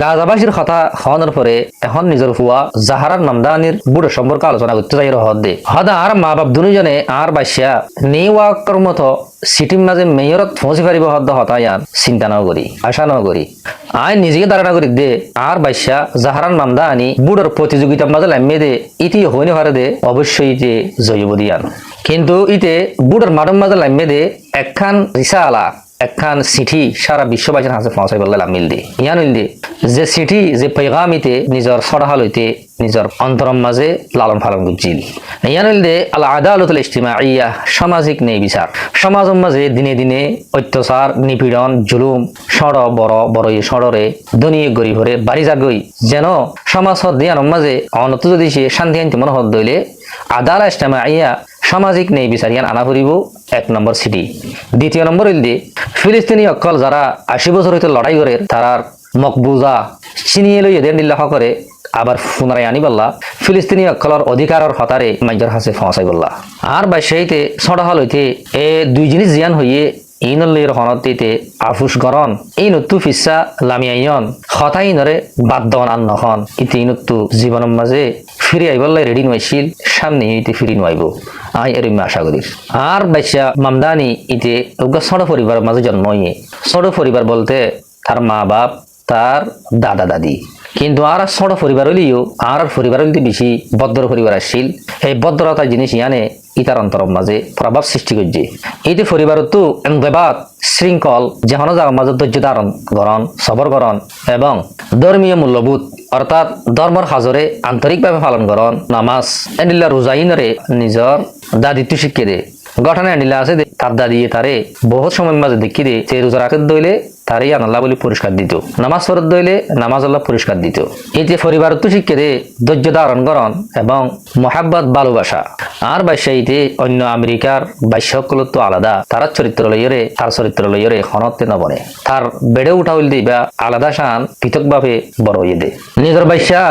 গাজাবাসীর কথা হওয়ার পরে এখন নিজের হুয়া জাহারার নামদানির বুড়ো সম্পর্কে আলোচনা করতে যাই হদ দে। হদা আর মা বাপ দুজনে আর বাসিয়া নেওয়াকর মতো সিটির মাঝে মেয়রত পৌঁছে পারিব হদ হতায়ান চিন্তা ন করি আশা ন করি আই নিজেকে ধারণা করি দে আর বাইসা জাহারান নামদা আনি বুড়োর প্রতিযোগিতার মাঝে লামিয়ে দে, ইতি হইনি হারে দে অবশ্যই যে জয়ব দিয়ান কিন্তু ইতে বুড়োর মাঠের মাঝে লামিয়ে দে, একখান রিসা আলা একখান চিঠি সারা বিশ্ববাসীর হাতে পৌঁছাই বললে মিল দি ইয়ান দি যে চিঠি, যে পেগামিতে নিজের সরহাল হইতে নিজের অন্তরম মাঝে লালন পালন করছিল। ইয়ান দে আল আদালতুল ইজতিমা ইয়া সামাজিক নেই বিচার। সমাজের মাঝে দিনে দিনে অত্যাচার, নিপীড়ন, জুলুম, সড়, বড় বড় এই সড়রে, ধনী, গরিব হরে বাড়ি যাগই যেন সমাজ দিয়ানোর মাঝে অনত যদি সে শান্তি আনতে মনে হদ দইলে, আদালা ইজতিমা ইয়া সামাজিক নেই বিচারিয়ান আনা ফুরিব এক নম্বর সিটি। দ্বিতীয় নম্বর হইল দিয়ে ফিলিস্তিনি অকল যারা আশি বছর হইতে লড়াই করে, তারার মকবুজা চিনিয়ে লই এদের নির্লাহ করে, আবার পুনরায় আনি বললা। ফিলিস্তিনি অকলর অধিকারর হতারে মাইজর হাসে ফসাই বললা। আর বাইশাইতে ছড়া হল হইতে এ দুই জিনিস জিয়ান হইয়ে ইনল্লির হনতিতে আফুস গরন এই নতু ফিসা লামিয়াইন হতাই নরে বাদ দন আন নহন ইতি নতু জীবনের মাঝে ফিরে আইবল্লাই রেডি নয়ছিল সামনে ইতে ফিরি নয়ব আই এর আশা করি। আর বাইসা মামদানি ইতে ছোট পরিবারের মাঝে জন্ম ছোট পরিবার বলতে তার মা বাপ তার দাদা দাদি কিন্তু আর ছোট পরিবার হইলেও আর পরিবার হইতে বেশি বদ্র পরিবার আসছিল এই বদ্রতা জিনিস ইয়ানে ইতার অন্তর মাঝে প্রভাব সৃষ্টি করছে। এইটি পরিবারতো এমবেবাদ শৃঙ্খল যেহনো যার মাঝে ধৈর্য ধারণ গরণ সবর গরণ এবং ধর্মীয় মূল্যবোধ, অর্থাৎ ধর্মর হাজরে আন্তরিকভাবে পালন করন নামাজ এনিলা রোজাইনরে নিজর দাদিত্ব শিক্ষে দে। গঠনে এনিলা আছে তার দাদি তারে বহুত সময় মাঝে দেখি দে যে রোজা রাখে দইলে তারই আল্লাহ বলে পুরস্কার দিত। নামাজ ফরত দইলে নামাজ আল্লাহ পুরস্কার দিত। এই যে পরিবার তো শিক্ষে দে ধৈর্য ধারণ করন এবং মহাব্বত, ভালোবাসা। আর বাসাইতে অন্য আমেরিকার বাস্যকল তো আলাদা। তার চরিত্র লইয়রে, তার চরিত্র লইয়রে খনতে নবনে তার বেড়ে উঠা হইল দিবা আলাদা শান পৃথকভাবে বড় হইয়ে দে নিজের বাসা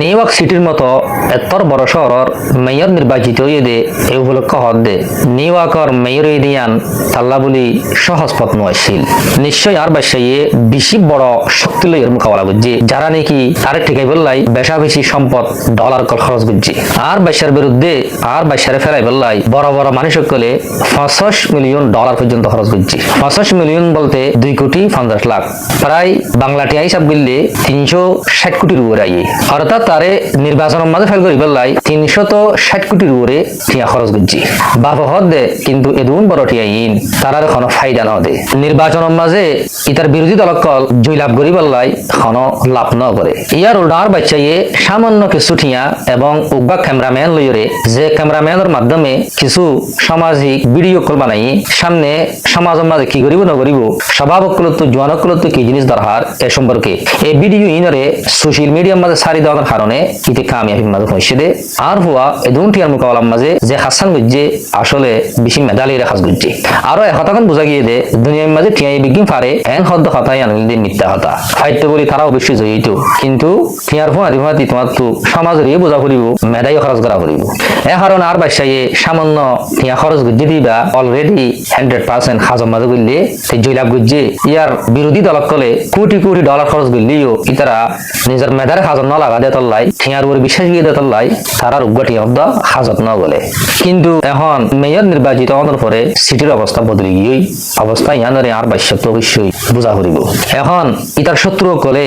নিউ ইয়র্ক সিটির মতো এতর বড় শহরের মেয়র নির্বাচিত হইয়ে দে এই উপলক্ষ হদ দে নিউ ইয়র্কর মেয়র দিয়ান, তাল্লা বলি সহজ পথ নয়ছিল নিশ্চয় আর বাসাইয়ে বেশি বড় শক্তি লইয়ের মোকাবেলা করছে। যারা নাকি তারে ঠিকাই বললাই বেশা বেশি সম্পদ ডলার কল খরচ করছে। আর বাসার বিরুদ্ধে, আর বাসারে ফেলাই বললাই বড় বড় মানুষ সকলে পঞ্চাশ মিলিয়ন ডলার পর্যন্ত খরচ করছে। পঞ্চাশ মিলিয়ন বলতে দুই কোটি পঞ্চাশ লাখ। প্রায় বাংলা টিয়া হিসাব করলে তিনশো ষাট কোটির উপরে আইয়ে। অর্থাৎ তারে নির্বাচনের মাঝে ফেল করি বললাই তিনশত ষাট কোটির উপরে টিয়া খরচ করছে। বাপ হদ দে, কিন্তু এদুন বড় টিয়া ইন তারার কোনো ফায়দা ন দে। নির্বাচনের মাঝে ইতার বিরোধী দলকল জয় লাভ করি বললাই কোনো লাভ ন করে। ইয়ার উল্টার বাচ্চাইয়ে সামান্য কিছু ঠিয়া এবং উগ্বা ক্যামেরাম্যান লইরে যে ক্যামেরাম্যানের মাধ্যমে কিছু সামাজিক ভিডিও কল বানাই, সামনে সমাজের মাঝে কি করিব নকরিব স্বভাবকলত জোয়ানকলত কি জিনিস দরকার এ সম্পর্কে এই ভিডিও ইনরে সোশ্যাল মিডিয়ার মাঝে সারি দেওয়ার কারণে ইতে কামিয়াবির মাঝে পৌঁছে দে। আর এই দুন টিয়ার মোকাবেলার মাঝে যে হাসান গুজ্জে আসলে বেশি মেধালি রেখাস গুজ্জে। আরও এহতাকান বোঝা গিয়ে দে দুনিয়ার মাঝে টিয়াই বিজ্ঞান পারে এন হদ্দ হতাই আনন্দ দিয়ে মিথ্যা হতা ফাইত্য বলি তারা অবশ্যই জয়িত কিন্তু টিয়ার ফুয়া রিভাতি তোমার তো সমাজের ইয়ে বোঝা করিব মেধাই খরচ করা করিব এ কারণ আর বাসাইয়ে সামান্য টিয়া খরচ গুজ্জে দিবা অলরেডি হান্ড্রেড পার্সেন্ট হাজম মাঝে করলে সেই জয়লাভ গুজ্জে ইয়ার বিরোধী দলক কলে কোটি কোটি ডলার খরচ করলেও ইতারা নিজের মেধারে হাজত ন লাগা দে তল্লাই ঠিয়ার উপর বিশ্বাস গিয়ে দে তল্লাই তারার উগ্গটি অব্দ হাজত ন বলে কিন্তু এখন মেয়র নির্বাচিত হওয়ার পরে সিটির অবস্থা বদলে গিয়ে অবস্থা ইয়ানরে আর বাস্য তো অবশ্যই বোঝা করিব এখন ইতার শত্রু কলে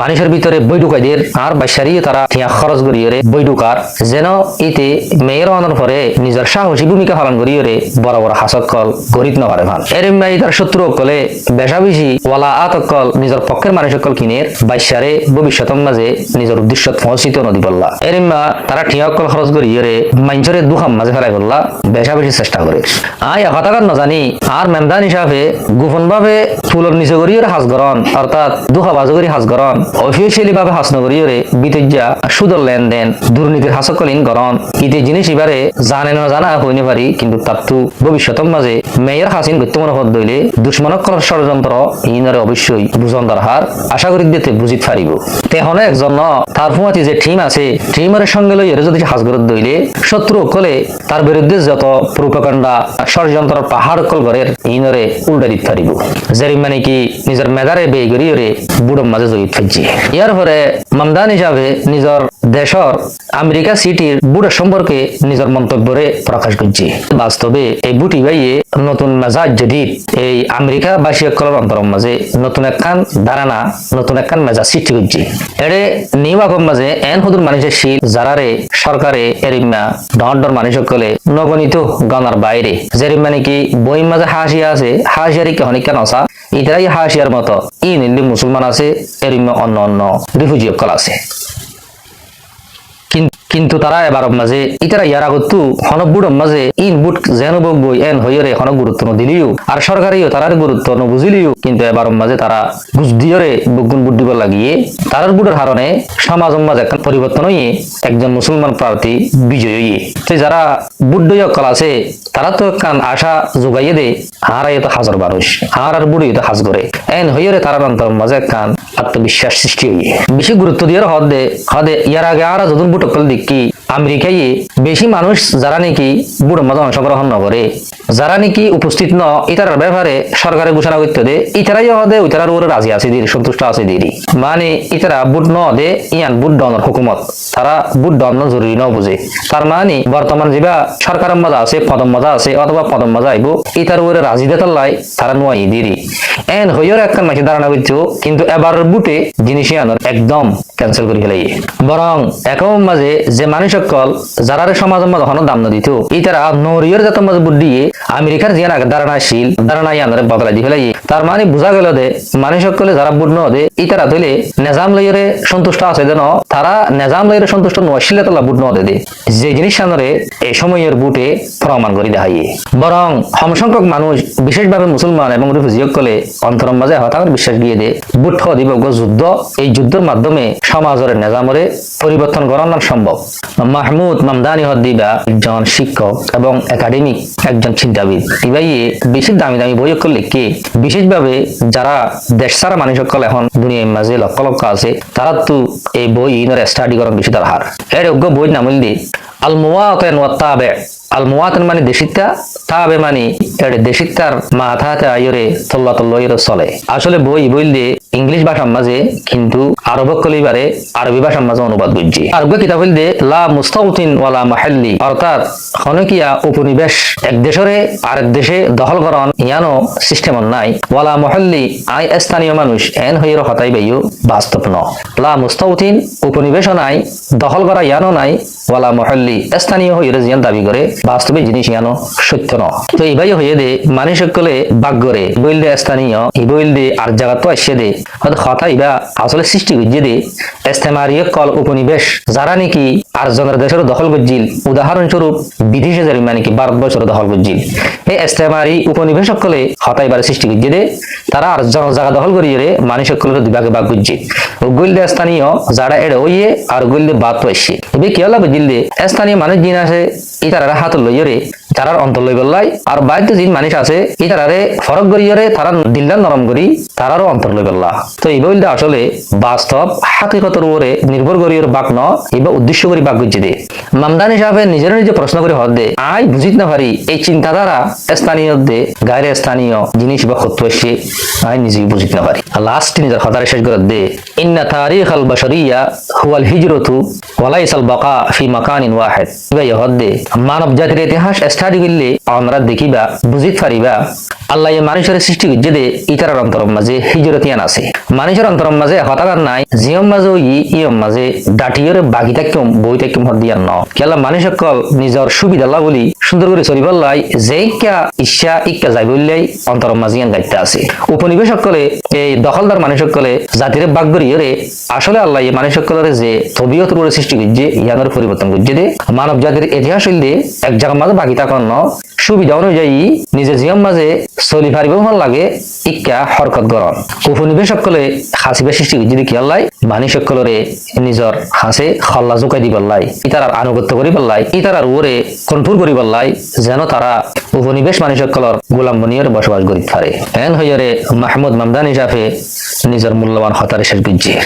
মানুষের ভিতরে বই ঢুকাইদের আর বাসারি তারা ঠিয়া খরচ করিয়ে ঢুকার, যেন ইতে মেয়র হওয়ার পরে নিজের সাহসী ভূমিকা পালন করিয়ে বড় বড় হাসত কল গরিব নপারে ভালো এর তার শত্রু কলে বেশা বেশি ওয়ালা আতকল নিজের পক্ষের মানুষ সকল কিনে বাইশারে ভবিষ্যতের মাঝে নিজের উদ্দেশ্য পৌঁছিত নদী বললা। এরিমা তারা ঠিয়াকল খরচ করি এরে মাঞ্চরে দুখাম মাঝে ফেলাই বললা বেশা বেশি চেষ্টা করে। আই একার নজানি আর মেমদান হিসাবে গোপন ভাবে ফুলর নিচে করি এর হাজ গরণ, অর্থাৎ দুহা বাজু অফিসিয়ালি ভাবে হাস বিতজ্জা সুদর লেনদেন, দুর্নীতির গরণ। জিনিস এবারে জানে না জানা পারি, কিন্তু তার তো ভবিষ্যতের মাঝে হাসিন গত্য দইলে ষড়যন্ত্র অবশ্যই আশা করি দিতে বুঝিত তেহনে একজন তার ফুমাতি যে টিম আছে টিমের সঙ্গে লই এর যদি হাজগরত দইলে, শত্রু কলে তার বিরুদ্ধে যত প্রুপকাণ্ডা, ষড়যন্ত্র পাহাড় কল ঘরের ইনরে উল্টা দিতে পারিব। নাকি নিজের মেধারে বেই করি মাঝে জড়িত ফেলছি ইয়ার পরে মামদান হিসাবে নিজের দেশর আমেরিকা সিটির বুড়ো সম্পর্কে নিজের মন্তব্যরে প্রকাশ করছি। বাস্তবে এই বুটি ভাইয়ে নতুন মেজাজ জদিদ এই আমেরিকা বাসী সকলের অন্তর মাঝে নতুন একখান ধারণা, নতুন একখান মেজাজ সৃষ্টি করছি। এড়ে নিউ নিবাকম মাঝে এন হুদুর মানুষের শীত যারারে সরকারে এরিমা ডর ডর মানুষ সকলে নগণিত গণার বাইরে। যেরিমা নাকি বই মাঝে হাসি আছে হাসিয়ারি কেহনিকা নসা ইতারাই হাসিয়ার মতো। ই নিল্লি মুসলমান আছে এরিমা অন্য অন্য রিফিউজি সকল আছে। কিন্তু তারা এবার মাঝে, ইতারা ইয়ার আগতো হন বুড় মাঝে, ইন বুট যেন বই এন হইরে হন গুরুত্ব নদিলিও। আর সরকারিও তারার গুরুত্ব নবুঝিলিও। কিন্তু এবার মাঝে তারা বুঝ দিয়রে বুগুন বুট দিব লাগিয়ে, তারার বুড়ের হারণে সমাজ মাঝে একটা পরিবর্তন হইয়ে একজন মুসলমান প্রার্থী বিজয়ী তো যারা বুদ্ধ কল আছে, তারা তো কান আশা যোগাইয়ে দে হারাই তো হাজার মানুষ হার আর বুড়ি তো হাজ করে। এন হইরে তারা অন্তর মাঝে কান আত্মবিশ্বাস সৃষ্টি হইয়ে। বেশি গুরুত্ব দিয়ে হদ দে, হদে ইয়ার আগে আর যদুন দিক দেখি, আমেরিকায় বেশি মানুষ যারা নাকি বুড়ো মাঝে অংশগ্রহণ নকরে যারা নাকি উপস্থিত ন, ইতারার ব্যাপারে সরকারে ঘোষণা করতে দে, ইতারাই হদে ইতারার উপরে রাজি আছে দিদি, সন্তুষ্ট আছে দিদি। মানে ইতারা বুট ন দে, ইয়ান বুট ডনের হুকুমত। তারা বুট ডন জরুরি ন বুঝে। তার মানে বর্তমান যেবা সরকারের মজা আছে, পদম মজা আছে, অথবা পদম মজা আইব, ইতার উপরে রাজি দে তাল্লাই, তারা নোয়াই দিদি। এন হইয়ার একটা মাসি ধারণা করছ কিন্তু এবার বুটে জিনিস আনার একদম ক্যান্সেল করে ফেলাই। বরং একম মাঝে যে মানুষ সকল যারা সমাজের মাঝে হন দাম দিত, ইতারা নরিয়র জাতের মাঝে বুট দিয়ে আমেরিকার আগে ধারণাশীল ধারণা ইয়ানের বদলাই দি ফেলাই তার মানে বোঝা গেল দে মানুষ সকলে যারা বুট ন দে ইতারা ধইলে নেজাম লইরে সন্তুষ্ট আছে যেন, তারা নেজাম লইরে সন্তুষ্ট নশিলে তালা বুট ন দে যে জিনিস সানরে এই সময়ের বুটে প্রমাণ করে দেখাইয়ে। বরং সমসংখ্যক মানুষ, বিশেষভাবে মুসলমান এবং রিফিউজি সকলে অন্তরম মাঝে হতাশার বিশ্বাস দিয়ে দে বুট দিব যুদ্ধ এই যুদ্ধের মাধ্যমে সমাজের নেজামরে পরিবর্তন করানো সম্ভব। মাহমুদ মামদানি হদ্দিবা একজন শিক্ষক এবং একাডেমিক একজন চিন্তাবিদ ইবাইয়ে বেশি দামি দামি বই সকল লিখে বিশেষভাবে যারা দেশ সারা মানুষ সকল এখন দুনিয়ার মাঝে লক্ষ লক্ষ আছে, তারা তো এই বই ইনর স্টাডি করেন বেশি দরকার এর যোগ্য বই নামিল দি আল মুওয়াতিন ওয়া আল মুওয়াতিন মানে দেশিতা তাবে মানে এর দেশিতার মাথাতে আয়রে তল্লা তল্লা চলে আসলে বই বই দিয়ে ইংলিশ ভাষার মাঝে কিন্তু আরব কলিবারে আরবি ভাষার মাঝে অনুবাদ করছি আরব কিতাব হইল লা মুস্তাউতিন ওয়ালা মাহাল্লি, অর্থাৎ হনকিয়া উপনিবেশ এক দেশরে আরেক দেশে দখল করন ইয়ানো সিস্টেম নাই। ওয়ালা মহল্লি, আই স্থানীয় মানুষ এন হইর হতাই বাইও বাস্তব ন। লা মুস্তাউতিন উপনিবেশ নাই, দখল করা ইয়ানো নাই। ওয়ালা মহল্লি, স্থানীয় হইরে জিয়ান দাবি করে বাস্তবে জিনিস ইয়ানো সত্য ন। তো এইভাবে হয়ে দে, মানুষ সকলে বাগ করে, বইল দে স্থানীয় ই বইল দে আর জায়গা তো আসছে দে। হয়তো হতা ইবা আসলে সৃষ্টি করছে দে ইস্তেমারীয় কল উপনিবেশ, যারা নাকি আর জনের দেশের দখল করছিল, উদাহরণস্বরূপ বিদেশে যারা মানে কি ভারতবর্ষের দখল করছিল। এই ইস্তেমারি উপনিবেশ সকলে হতাই বারে সৃষ্টি করছে দে, তারা আর জন- জায়গা দখল করিয়ে রে মানুষ সকলের দুভাগে ভাগ করছে। ও গইলদে স্থানীয়, যারা এড়ে ওইয়ে আর গইলদে বাদ তো আসছে এবার কি হলো বুঝিল দে, স্থানীয় মানুষ যিনি আছে ই তারা হাত লইয়ে রে তারার অন্তর লই বললাই আর বাইরে যিন মানুষ আছে ই তারারে ফরক করিয়ে তারা দিল্লা নরম করি তারারও অন্তর লই বললা তো এই বইলটা আসলে বাস্তব হাকিকতের উপরে নির্ভর ওর বাক ন এবার উদ্দেশ্য করে বাক করছে দে। মামদানি সাহেব নিজের নিজে প্রশ্ন করে হদ আই বুঝিত না পারি এই চিন্তাধারা স্থানীয় দে গায়ের স্থানীয় জিনিস বা সত্য এসে আই নিজে বুঝিত না পারি লাস্ট নিজের হতারে শেষ করে দে, ইন্না তারিখ আল বাশরিয়া হুয়াল হিজরতু ওয়ালাইসাল বাকা ফি মাকানিন ওয়াহিদ ভাই হদ দে মানব জাতির ইতিহাস স্টাডি করলে আমরা দেখিবা বুঝিত পারিবা। আল্লাহ মানুষের সৃষ্টি করছে দে ইতারার অন্তরম মাঝে হিজরতিয়ান আছে। মানুষের অন্তরম মাঝে হতাকার নাই, জিয়ম মাঝে ই ইয়ম মাঝে ডাটিয়রে বাগি থাকিম, বই থাকিম হর দিয়ান ন কেলা মানুষ সকল নিজের সুবিধা লা বলি, সুন্দর করে চলিবার লাই যে ইচ্ছা ইচ্ছা ইচ্ছা যাই বললেই অন্তরম মাঝে ইয়ান গাইতে আছে। উপনিবেশ সকলে এই দখলদার মানুষ সকলে জাতিরে বাগ করিয়ে আসলে আল্লাহ এই মানুষ সকলের যে তবিয়ত করে সৃষ্টি করছে ইয়ানের পরিবর্তন করছে মানব জাতির ইতিহাস হইলে এক জায়গার মাঝে বাকি থাকার ন সুবিধা অনুযায়ী নিজের জিয়ম মাঝে চলি ভালো লাগে, ইক্কা হরকত গরণ উপনিবেশ সকলে হাসিবে সৃষ্টি করছে দেখি আল্লাহ মানি সকলরে নিজর হাসে হল্লা জোকাই দি পাল্লাই ইতারার আনুগত্য করি পাল্লাই ইতারার ওরে কন্ট্রোল করি পাল্লাই যেন তারা উপনিবেশ মানি সকলর গোলাম বনিয়র বসবাস করি পারে। এন হইয়ারে মাহমুদ মামদান হিসাবে নিজের মূল্যবান হতারে শেষ গুজিয়ে